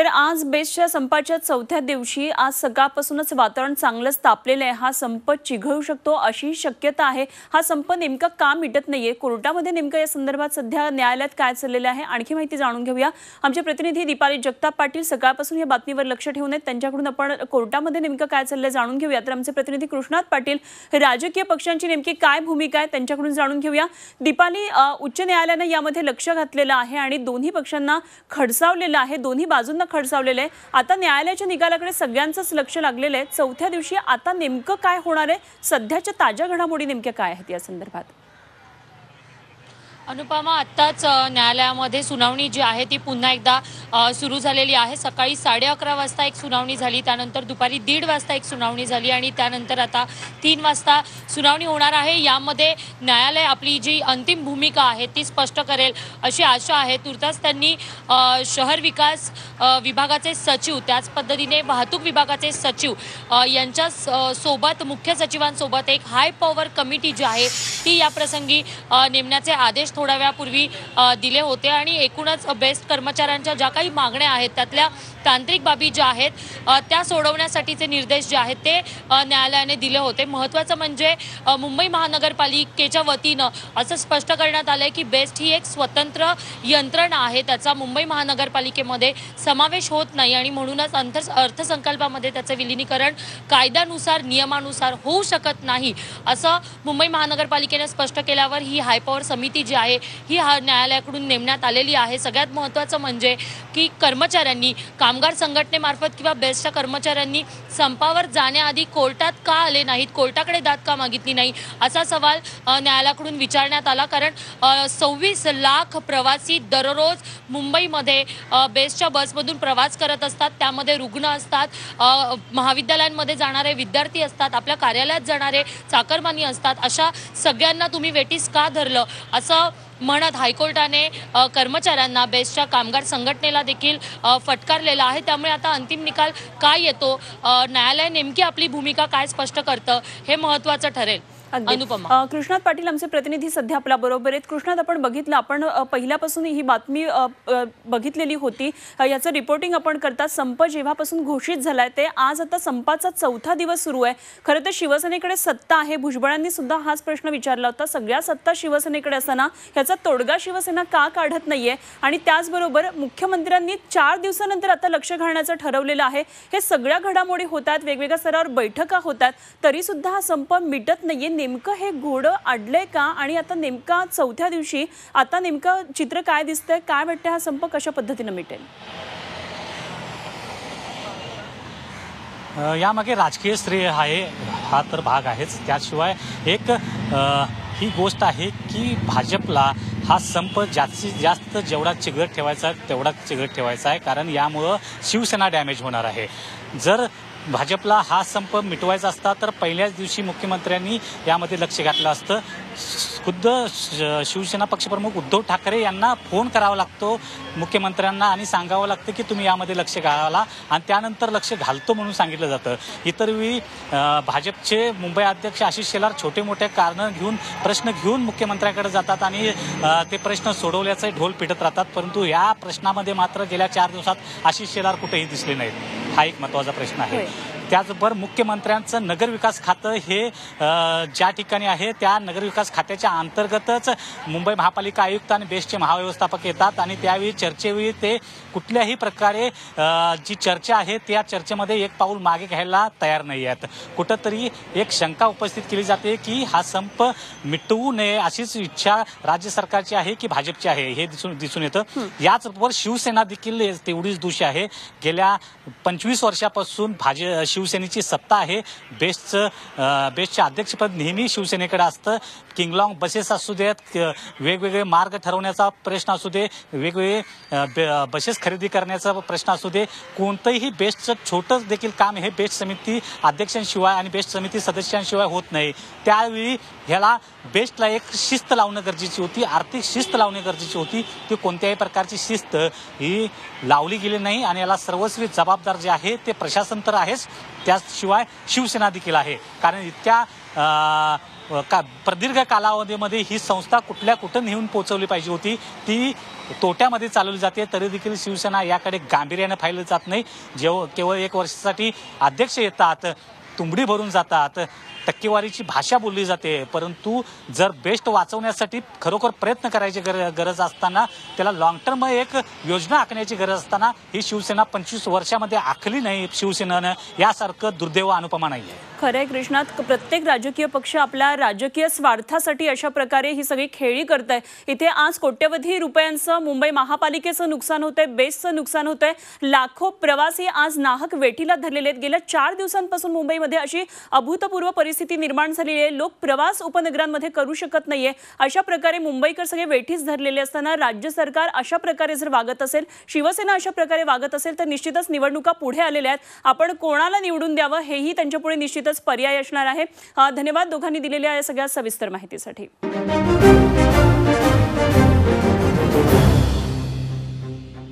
तर आज बेस्टच्या संपाच्या चौथ्या दिवशी आज सकाळपासूनच वातावरण चांगलंच तापलेलं आहे. हा संप चिघळू शकतो अशी शक्यता आहे. हा संप नेमका का मिटत नाहीये? कोर्टामध्ये नेमकं या संदर्भात सध्या न्यायालयात काय चाललेलं आहे? आणखी माहिती जाणून घेऊया. आमचे प्रतिनिधी दीपाली जगताप पाटील सकाळपासून या बातमीवर लक्ष ठेवून आहेत. त्यांच्याकडून आपण कोर्टामध्ये नेमकं काय चाललंय जाणून घेऊया. तर आमचे प्रतिनिधी कृष्णात पाटील राजकीय पक्षांची नेमकी काय भूमिका आहे त्यांच्याकडून जाणून घेऊया. दीपाली उच्च न्यायालयानं यामध्ये लक्ष घातलेलं आहे आणि दोन्ही पक्षांना खडसावलेलं आहे. दोन्ही बाजूंना खडसावलेलं आहे आता न्यायालयाच्या निकालाकडे सगळ्यांचंच लक्ष लागलेलं आहे. चौथ्या दिवशी आता नेमकं काय होणार आहे? सध्याच्या ताज्या घडामोडी नेमक्या काय आहेत या संदर्भात? अनुपमा आत्ताच न्यायालयामध्ये सुनावणी जी आहे ती पुन्हा एकदा सुरू झालेली आहे. सकाळी साडे अकरा वाजता एक सुनावणी झाली त्यानंतर दुपारी दीड वाजता एक सुनावणी झाली आणि त्यानंतर आता तीन वाजता सुनावणी होणार आहे. यामध्ये न्यायालय आपली जी अंतिम भूमिका आहे ती स्पष्ट करेल अशी आशा आहे. तुर्तास त्यांनी शहर विकास विभागाचे सचिव त्याच पद्धतीने वाहतूक विभागाचे सचिव यांच्या स- सोबत मुख्य सचिवांसोबत एक हाय पॉवर कमिटी जी आहे ती या प्रसंगी नेमण्याचे आदेश थोड्या वेळापूर्वी दिले होते. आणि एकूणच बेस्ट कर्मचाऱ्यांच्या ज्या काही मागण्या आहेत त्यातल्या तांत्रिक बाबी ज्या आहेत त्या सोडवण्यासाठीचे निर्देश जे आहेत ते न्यायालयाने दिले होते. महत्त्वाचं म्हणजे मुंबई महानगरपालिकेच्या वतीनं असं स्पष्ट करण्यात आलं आहे की बेस्ट ही एक स्वतंत्र यंत्रणा आहे. त्याचा मुंबई महानगरपालिकेमध्ये समावेश होत नाही आणि म्हणूनच अंत अर्थसंकल्पामध्ये त्याचं विलिनीकरण कायद्यानुसार नियमानुसार होऊ शकत नाही. असं मुंबई महानगरपालिकेने स्पष्ट केल्यावर ही हायपॉवर समिती जी आहे ही हा न्यायालयाकडून नेमण्यात आलेली आहे. सगळ्यात महत्त्वाचं म्हणजे की कर्मचाऱ्यांनी कामगार संघटनेमार्फत किंवा बेस्टच्या कर्मचाऱ्यांनी संपावर जाण्याआधी कोर्टात का आले नाहीत? कोर्टाकडे दाद का मागितली नाही? असा सवाल न्यायालयाकडून विचारण्यात आला. कारण सव्वीस लाख प्रवासी दररोज मुंबईमध्ये बेस्टच्या बसमधून प्रवास करत असतात. त्यामध्ये रुग्ण असतात. महाविद्यालयांमध्ये जाणारे विद्यार्थी असतात. आपल्या कार्यालयात जाणारे चाकरमानी असतात. अशा सगळ्यांना तुम्ही वेटीस का धरलं? असं म्हणत हायकोर्टाने कर्मचाऱ्यांना बेस्टच्या कामगार संघटनेला देखील फटकारलेला आहे. त्यामुळे आता अंतिम निकाल काय येतो? न्यायालय नेमकी आपली भूमिका काय स्पष्ट करतं? हे महत्त्वाचं ठरेल. अनुपमा. कृष्णात पाटील आमचे प्रतिनिधी सध्या आपल्या बरोबर आहेत. कृष्णात आपण बघितलं आपण पहिल्यापासून ही बातमी बघितलेली होती. याचं रिपोर्टिंग आपण करता संप जेव्हापासून घोषित झालाय ते आज आता संपाचा चौथा दिवस सुरू आहे. खरं तर शिवसेनेकडे सत्ता आहे. भुजबळांनी सुद्धा हाच प्रश्न विचारला होता. सगळ्या सत्ता शिवसेनेकडे असताना ह्याचा तोडगा शिवसेना का काढत नाहीये? आणि त्याचबरोबर मुख्यमंत्र्यांनी चार दिवसानंतर आता लक्ष घालण्याचं ठरवलेलं आहे. हे सगळ्या घडामोडी होत आहेत वेगवेगळ्या स्तरावर बैठका होत आहेत तरी सुद्धा हा संप मिटत नाहीये. नेमकं हे घोडं अडलंय का? आणि आता नेमका चौथ्या दिवशी आता नेमकं चित्र काय दिसतंय? काय वाटतं हा संप कशा पद्धतीनं मिटेल? यामागे राजकीय श्रेय आहे हा तर भाग आहेच. त्याशिवाय एक ही गोष्ट आहे की भाजपला हा संप जास्तीत जास्त जेवढा चिघळत ठेवायचा तेवढा तेवढाच चिघळत ठेवायचा आहे. कारण यामुळं शिवसेना डॅमेज होणार आहे. जर भाजपला हा संप मिटवायचा असता तर पहिल्याच दिवशी मुख्यमंत्र्यांनी यामध्ये लक्ष घातलं असतं. खुद्द श- शिवसेना पक्षप्रमुख उद्धव ठाकरे यांना फोन करावा लागतो. मुख्यमंत्र्यांना आणि सांगावं लागतं की तुम्ही यामध्ये लक्ष घाला आणि त्यानंतर लक्ष घालतो म्हणून सांगितलं जातं. इतर वेळी भाजपचे मुंबई अध्यक्ष आशिष शेलार छोटे मोठे कारणं घेऊन प्रश्न घेऊन मुख्यमंत्र्यांकडे जातात आणि ते प्रश्न सोडवल्याचे ढोल पिटत राहतात. परंतु या प्रश्नामध्ये मात्र गेल्या चार दिवसात आशिष शेलार कुठेही दिसले नाहीत. हा एक महत्त्वाचा प्रश्न आहे. त्याचबरोबर मुख्यमंत्र्यांचं नगरविकास खातं हे ज्या ठिकाणी आहे त्या नगरविकास खात्याच्या अंतर्गतच मुंबई महापालिका आयुक्त आणि बेस्टचे महाव्यवस्थापक येतात आणि त्यावेळी चर्चेवेळी ते कुठल्याही प्रकारे जी चर्चा आहे त्या चर्चेमध्ये एक पाऊल मागे घ्यायला तयार नाही आहेत. कुठंतरी एक शंका उपस्थित केली जाते की हा संप मिटवू नये अशीच इच्छा राज्य सरकारची आहे की भाजपची आहे हे दिसून दिसून येतं. याचबरोबर शिवसेना देखील तेवढीच दोषी आहे. गेल्या पंचवीस वर्षापासून भाज शिवसेनेची सत्ता आहे. बेस्टचं बेस्टचे अध्यक्षपद नेहमी शिवसेनेकडे असतं. किंगलॉंग बसेस असू देत वेगवेगळे मार्ग ठरवण्याचा प्रश्न असू दे वेगवेगळे बे- बसेस खरेदी करण्याचा प्रश्न असू दे कोणतंही बेस्टचं छोटं देखील काम हे बेस्ट समिती अध्यक्षांशिवाय आणि बेस्ट समिती सदस्यांशिवाय होत नाही. त्यावेळी ह्याला बेस्टला एक शिस्त लावणं गरजेची होती आर्थिक शिस्त लावणे गरजेची होती. ती कोणत्याही प्रकारची शिस्त ही लावली गेली नाही आणि याला सर्वस्वी जबाबदार जे आहे ते प्रशासन तर आहेच त्याशिवाय शिवसेना देखील आहे. कारण इतक्या का प्रदीर्घ कालावधीमध्ये ही संस्था कुठल्या कुठं नेऊन पोहोचवली पाहिजे होती ती तोट्यामध्ये चालवली जाते. तरी देखील शिवसेना याकडे गांभीर्याने पाहिलं जात नाही. जेव्हा केवळ एक वर्षासाठी अध्यक्ष येतात तुंबडी भरून जातात टक्केवारीची भाषा बोलली जाते. परंतु जर बेस्ट वाचवण्यासाठी खरोखर प्रयत्न करायची गर गरज असताना त्याला लॉंग टर्म एक योजना आखण्याची गरज असताना ही शिवसेना पंचवीस वर्षामध्ये आखली नाही शिवसेनेनं. यासारखं दुर्दैव अनुपमा नाही आहे खरंय कृष्णात प्रत्येक राजकीय पक्ष आपल्या राजकीय स्वार्थासाठी अशा प्रकारे ही सगळी खेळी करत आहे इथे आज कोट्यवधी रुपयांचं मुंबई महापालिकेचं नुकसान होतंय बेस्टचं नुकसान होतंय. लाखो प्रवासी आज नाहक वेठीला धरलेले आहेत. गेल्या चार दिवसांपासून मुंबईमध्ये अशी अभूतपूर्व परिस्थिती परिस्थिती निर्माण झालेली आहे. लोक प्रवास उपनगरांमध्ये करू शकत नाहीये. अशा प्रकारे मुंबईकर सगळे वेठीस धरलेले असताना राज्य सरकार अशा प्रकारे जर वागत असेल शिवसेना अशा प्रकारे वागत असेल तर निश्चितच निवडणुका पुढे आलेल्या आहेत. आपण कोणाला निवडून द्यावं हेही त्यांच्यापुढे निश्चितच पर्याय असणार आहे. धन्यवाद दोघांनी दिलेल्या या सगळ्या सविस्तर माहितीसाठी.